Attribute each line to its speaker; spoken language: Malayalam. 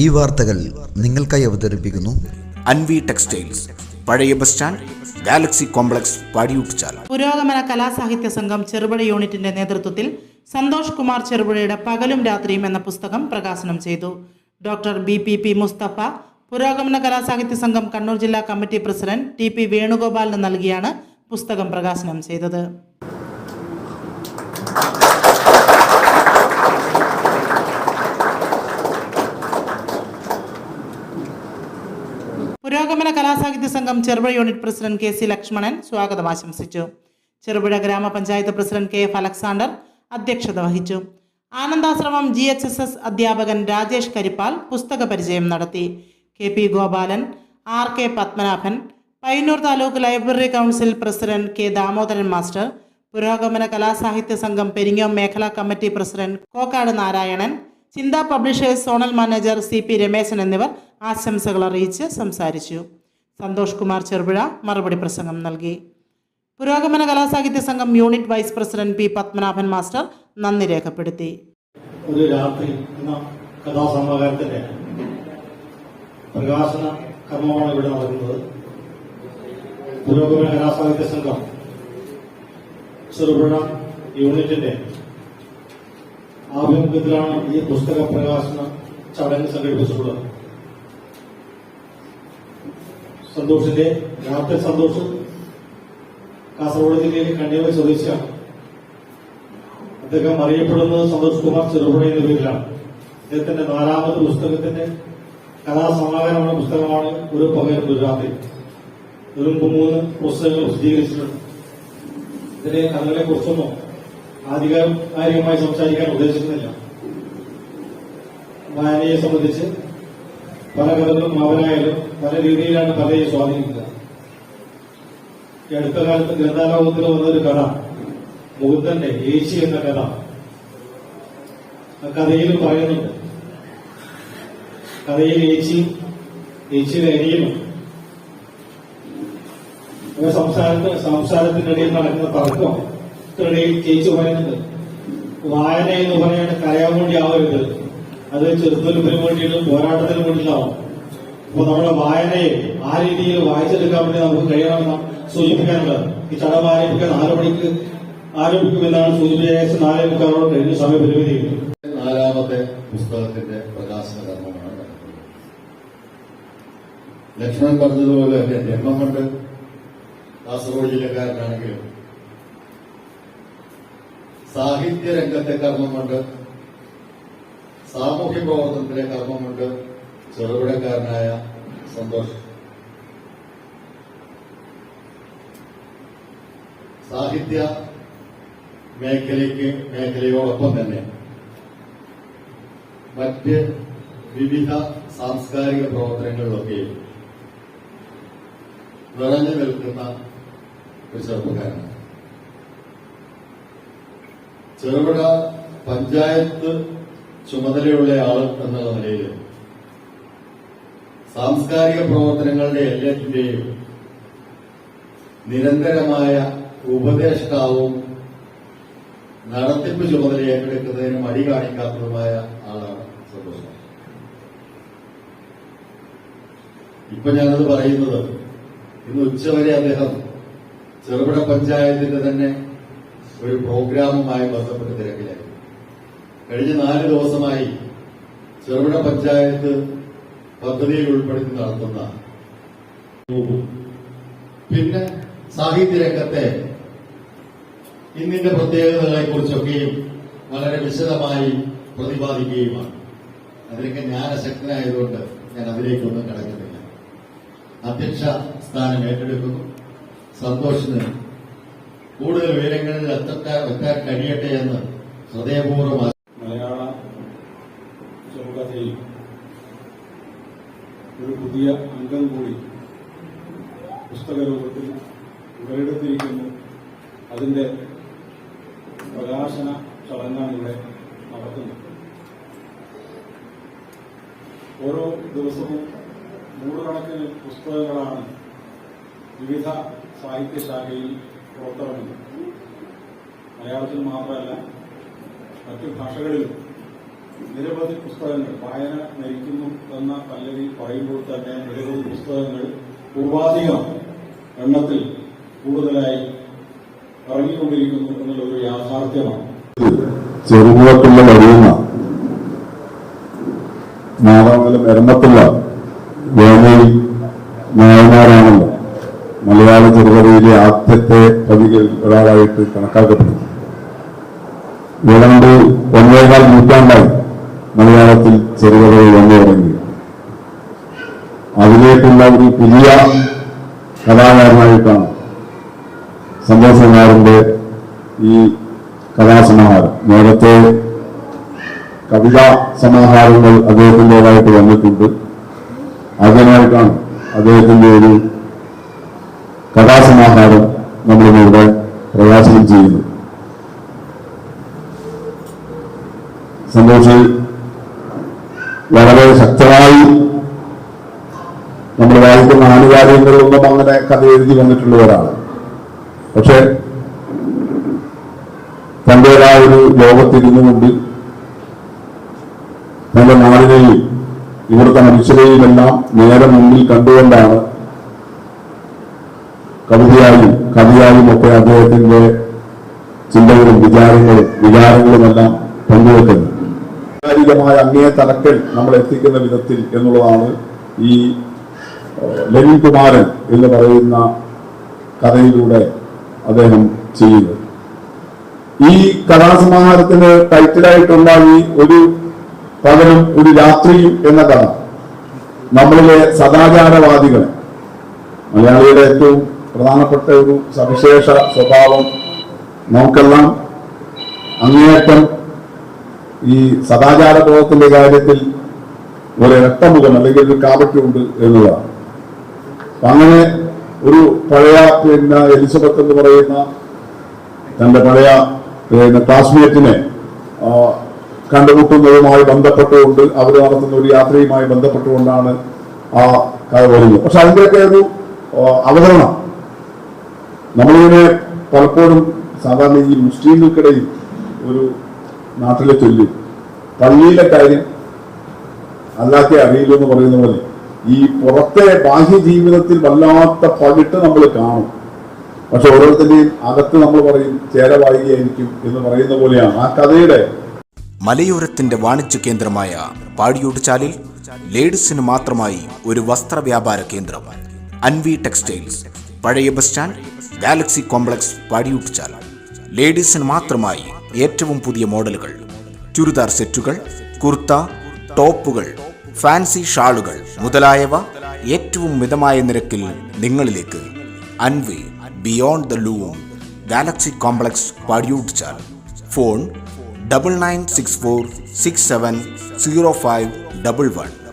Speaker 1: ഈ വാർത്തകൾ നിങ്ങൾക്കായി അവതരിപ്പിക്കുന്നു
Speaker 2: അൻവി ടെക്സ്റ്റൈൽസ്. പഴയ bus stand galaxy complex Padiyottuchal
Speaker 3: പുരോഗമന കലാസാഹിത്യ സംഘം ചെറുപുഴ യൂണിറ്റിന്റെ നേതൃത്വത്തിൽ സന്തോഷ് കുമാർ ചെറുപുഴയുടെ പകലും രാത്രിയും എന്ന പുസ്തകം പ്രകാശനം ചെയ്തു. Doctor B P P Musthafa Purogamana Kalasahitya Sangham Kannur ജില്ലാ കമ്മിറ്റി പ്രസിഡന്റ് ടി പി വേണുഗോപാലിന് നൽകിയാണ് പുസ്തകം പ്രകാശനം ചെയ്തത്. കലാസാഹിത്യ സംഘം Cherupuzha unit president K C Lakshmanan സ്വാഗതം ആശംസിച്ചു. ചെറുപുഴ ഗ്രാമപഞ്ചായത്ത് പ്രസിഡന്റ് കെ എഫ് അലക്സാണ്ടർ അധ്യക്ഷത വഹിച്ചു. Anandashramam G H S S അധ്യാപകൻ രാജേഷ് കരിപ്പാൽ പുസ്തക പരിചയം നടത്തി. K P Gopalan R K Padmanabhan Payyanur taluk library council president K Damodaran master പുരോഗമന കലാസാഹിത്യ സംഘം പെരിങ്ങോം മേഖലാ committee president Kokkad Narayanan Chintha publishers zonal manager C P Rameshan എന്നിവർ ആശംസകൾ അറിയിച്ച് സംസാരിച്ചു. സന്തോഷ് കുമാർ ചെറുപുഴ മറുപടി പ്രസംഗം നൽകി. പുരോഗമന കലാസാഹിത്യ സംഘം unit vice president P Padmanabhan master നന്ദി രേഖപ്പെടുത്തി.
Speaker 4: ഒരു രാത്രി എന്ന കഥാസമാഹാരത്തിന്റെ പ്രകാശന കർമ്മമാണ് ഇവിടെ നടക്കുന്നത്. പുരോഗമന കലാസാഹിത്യ സംഘം ചെറുപുഴ യൂണിറ്റിന്റെ ആഭിമുഖ്യത്തിലാണ് ഈ പുസ്തക പ്രകാശന ചടങ്ങ് സംഘടിപ്പിച്ചിട്ടുള്ളത്. സന്തോഷിന്റെ രാത്രി സന്തോഷ് കാസർഗോഡ് ജില്ലയിലെ കണ്ണിയൂർ സ്വദേശിയാണ്. അദ്ദേഹം അറിയപ്പെടുന്നത് സന്തോഷ് കുമാർ ചെറുപുഴ എന്ന പേരിലാണ്. അദ്ദേഹത്തിന്റെ നാലാമത് പുസ്തകത്തിന്റെ കഥാസമാഹാരമുള്ള പുസ്തകമാണ് ഒരു പകരം ഗുജറാത്തിൽ ഒരു മൂന്ന് പുസ്തകങ്ങൾ പ്രസിദ്ധീകരിച്ചിട്ടുണ്ട്. ഇതിനെ കഥകളെ കുറിച്ചൊന്നും ആധികാരികമായി സംസാരിക്കാൻ ഉദ്ദേശിക്കുന്നില്ല. വായനയെ സംബന്ധിച്ച് പല കഥകളും അവരായാലും പല രീതിയിലാണ് കഥയെ സ്വാധീനിക്കുന്നത് ഈ അടുത്ത കാലത്ത് ഗ്രന്ഥാലോകത്തിൽ വന്നൊരു കഥ മുകുന്ദന്റെ ഏശി എന്ന കഥ. കഥയിൽ പറയുന്നുണ്ട്. കഥയിൽ ഏച്ചി ഏച്ചിയുടെ അനിയനും സംസാരത്തിന് സംസാരത്ത് സംസാരത്തിനിടയിൽ നടക്കുന്ന തർക്കം ഇടയിൽ ചേച്ചി പറയുന്നുണ്ട് വായന എന്ന് പറയാൻ കരയാൻ വേണ്ടി ആവരുത്. അത് ചെറുതൊലിപ്പിന് വേണ്ടിയിട്ടും പോരാട്ടത്തിന് വേണ്ടിയിട്ടാവും അപ്പൊ നമ്മുടെ വായനയെ ആ രീതിയിൽ വായിച്ചെടുക്കാൻ വേണ്ടി നമുക്ക് കഴിയണമെന്ന് സൂചിപ്പിക്കാനുള്ളത്. ഈ ചടങ്ങ് ആരംഭിക്കാൻ നാല് മണിക്ക് ആരംഭിക്കുമെന്നാണ് സൂചിപ്പിച്ച നാലേ മുക്കാലോട് കഴിഞ്ഞ സമയപരിമിതിയുണ്ട്
Speaker 5: നാലാമത്തെ പുസ്തകത്തിന്റെ പ്രകാശന കർമ്മമാണ്. ലക്ഷ്മണൻ പറഞ്ഞതുപോലെ എന്റെ ജന്മം കൊണ്ട് കാസർഗോഡ് ജില്ലക്കാരനാണെങ്കിലും സാഹിത്യ രംഗത്തെ കർമ്മം കൊണ്ട് സാമൂഹ്യ പ്രവർത്തനത്തിലെ കർമ്മമുണ്ട്. കൊണ്ട് ചെറുകിടക്കാരനായ സന്തോഷ്. സാഹിത്യ മേഖലയ്ക്ക് മേഖലയോടൊപ്പം തന്നെ മറ്റ് വിവിധ സാംസ്കാരിക പ്രവർത്തനങ്ങളിലൊക്കെയും നിറഞ്ഞു നിൽക്കുന്ന ഒരു ചെറുപ്പക്കാരനാണ്. ചെറുപുഴ പഞ്ചായത്ത് ചുമതലയുള്ള ആൾ എന്നുള്ള നിലയിൽ സാംസ്കാരിക പ്രവർത്തനങ്ങളുടെ എല്ലാത്തിന്റെയും നിരന്തരമായ ഉപദേഷ്ടാവും നടത്തിപ്പ് ചുമതല ഏറ്റെടുക്കുന്നതിന് മടി കാണിക്കാത്തതുമായ ആളാണ് സന്തോഷം. ഇപ്പൊ ഞാനത് പറയുന്നത് ഇന്ന് ഉച്ചവരെ അദ്ദേഹം ചെറുപുഴ പഞ്ചായത്തിന്റെ തന്നെ ഒരു പ്രോഗ്രാമുമായി ബന്ധപ്പെട്ട് തിരക്കിലായി കഴിഞ്ഞ നാല് ദിവസമായി ചെറുപുഴ പഞ്ചായത്ത് പദ്ധതിയിൽ ഉൾപ്പെടുത്തി നടത്തുന്ന പിന്നെ സാഹിത്യ രംഗത്തെ ഇന്നിന്റെ പ്രത്യേകതകളെ കുറിച്ചൊക്കെയും വളരെ വിശദമായി പ്രതിപാദിക്കുകയുമാണ്. അതിലൊക്കെ ഞാൻ അശക്തനായതുകൊണ്ട് ഞാൻ അതിലേക്കൊന്നും കടക്കുന്നില്ല. അധ്യക്ഷ സ്ഥാനം ഏറ്റെടുക്കുന്നു. സന്തോഷിന് കൂടുതൽ വിവരങ്ങളിൽ എത്താൻ കഴിയട്ടെ എന്ന് ഹൃദയപൂർവം
Speaker 6: മലയാള ചെറുകഥയിൽ ഒരു പുതിയ അംഗം കൂടി പുസ്തകരൂപത്തിൽ ഉടലെടുത്തിരിക്കുന്നു. അതിന്റെ പ്രകാശന ചടങ്ങാണ് ഇവിടെ നടക്കുന്നത് ഓരോ ദിവസവും നൂറുകണക്കിന് പുസ്തകങ്ങളാണ് വിവിധ സാഹിത്യശാഖയിൽ പുറത്തിറങ്ങുന്നത്. മലയാളത്തിൽ മാത്രമല്ല മറ്റു ഭാഷകളിലും നിരവധി പുസ്തകങ്ങൾ വായന നയിക്കുന്നു എന്ന പല്ലവി പറയുമ്പോൾ തന്നെ നിരവധി പുസ്തകങ്ങൾ പൂർവാധികം എണ്ണത്തിൽ കൂടുതലായി ഇറങ്ങിക്കൊണ്ടിരിക്കുന്നു എന്നുള്ള ഒരു യാഥാർത്ഥ്യമാണ്.
Speaker 7: ചെറുമുളക്കുള്ള കഴിയുന്ന നാദാമംഗലം എരമത്തുള്ള വേനയിൽ നായന്മാരാണല്ലോ മലയാള ചെറുകഥയിലെ ആദ്യത്തെ കവികൾ ഒരാളായിട്ട് കണക്കാക്കപ്പെടുന്നു. ഏതാണ്ട് ഒന്നേകാൽ നൂറ്റാണ്ടായി. മലയാളത്തിൽ ചെറുകഥകൾ വന്നു തുടങ്ങി അതിലേക്കുള്ള ഒരു പുതിയ കലാകാരനായിട്ടാണ് സന്തോഷ് കുമാറിന്റെ ഈ കഥാസമാഹാരം നേരത്തെ കവിതാ സമാഹാരങ്ങൾ അദ്ദേഹത്തിന്റെതായിട്ട് വന്നിട്ടുണ്ട്. അതിനായിട്ടാണ് അദ്ദേഹത്തിന്റെ ഒരു കഥാസമാഹാരം നമ്മളിവിടെ പ്രകാശനം ചെയ്യുന്നു സന്തോഷ് വളരെ ശക്തമായി നമ്മൾ വായിക്കുന്ന ആനുകാലികങ്ങളിലൊന്നും അങ്ങനെ കഥ എഴുതി വന്നിട്ടുള്ളവരാണ്. പക്ഷെ തന്റേതായ ഒരു ലോകത്തിരുന്നു കൊണ്ട് തന്റെ നാടിനെയും ഇവിടുത്തെ മനുഷ്യരെയുമെല്ലാം നേരെ മുന്നിൽ കണ്ടുകൊണ്ടാണ് കവിതയായും കവിയായും ഒക്കെ അദ്ദേഹത്തിന്റെ ചിന്തകളും വിചാരങ്ങളും വികാരങ്ങളുമെല്ലാം പങ്കുവെക്കുന്നത്. വൈകാരികമായ അങ്ങേ തലക്കൽ നമ്മൾ എത്തിക്കുന്ന വിധത്തിൽ എന്നുള്ളതാണ് ഈ ലെനിൻ കുമാരൻ എന്ന് പറയുന്ന കഥയിലൂടെ അദ്ദേഹം ചെയ്യുന്നത്. ഈ കഥാസമാഹാരത്തിന് ടൈറ്റിലായിട്ടുള്ള ഈ ഒരു പകലും ഒരു രാത്രിയും എന്ന കഥ. നമ്മളിലെ സദാചാരവാദികൾ മലയാളിയുടെ ഏറ്റവും പ്രധാനപ്പെട്ട ഒരു സവിശേഷ സ്വഭാവം നമുക്കെല്ലാം അങ്ങേയറ്റം ഈ സദാചാര ബോധത്തിന്റെ കാര്യത്തിൽ ഒരു രക്തമുഖം അല്ലെങ്കിൽ ഒരു കാപട്യമുണ്ട് എന്നുള്ളതാണ്. അങ്ങനെ ഒരു പഴയ പിന്നെ എലിസബത്ത് എന്ന് പറയുന്ന തന്റെ പഴയ പിന്നെ ക്ലാസ്മേറ്റിനെ കണ്ടുമുട്ടുന്നതുമായി ബന്ധപ്പെട്ടുകൊണ്ട് അവർ നടത്തുന്ന ഒരു യാത്രയുമായി ബന്ധപ്പെട്ടുകൊണ്ടാണ് ആ കഥ വരുന്നത്. പക്ഷെ അതിന്റെയൊക്കെ ഒരു അവതരണം. നമ്മളിങ്ങനെ പലപ്പോഴും സാധാരണ ഈ മുസ്ലിങ്ങൾക്കിടയിൽ ഒരു നാട്ടിലെ ചൊല്ലി പള്ളിയിലെ കാര്യം അല്ലാത്ത അറിയില്ല എന്ന് പറയുന്ന പോലെ ഈ പുറത്തെ ബാഹ്യ ജീവിതത്തിൽ വല്ലാത്ത പകിട്ട് നമ്മൾ കാണും. പക്ഷെ ഓരോരുത്തരുടെയും അകത്ത് നമ്മൾ പറയും ചേരവായികയായിരിക്കും എന്ന് പറയുന്ന പോലെയാണ് ആ കഥയുടെ.
Speaker 2: മലയോരത്തിന്റെ വാണിജ്യ കേന്ദ്രമായ പാടിയോട്ടുചാലിൽ ലേഡീസിന് മാത്രമായി ഒരു വസ്ത്ര വ്യാപാര കേന്ദ്രം. അൻവി ടെക്സ്റ്റൈൽസ്. പഴയ bus stand galaxy complex Padiyottuchal. ലേഡീസിന് മാത്രമായി ഏറ്റവും പുതിയ മോഡലുകൾ. ചുരിദാർ സെറ്റുകൾ കുർത്ത ടോപ്പുകൾ ഫാൻസി ഷാളുകൾ മുതലായവ ഏറ്റവും മിതമായ നിരക്കിൽ നിങ്ങളിലേക്ക്. Anvi beyond the loom galaxy complex Padiyottuchal phone double nine six four six seven zero five double one.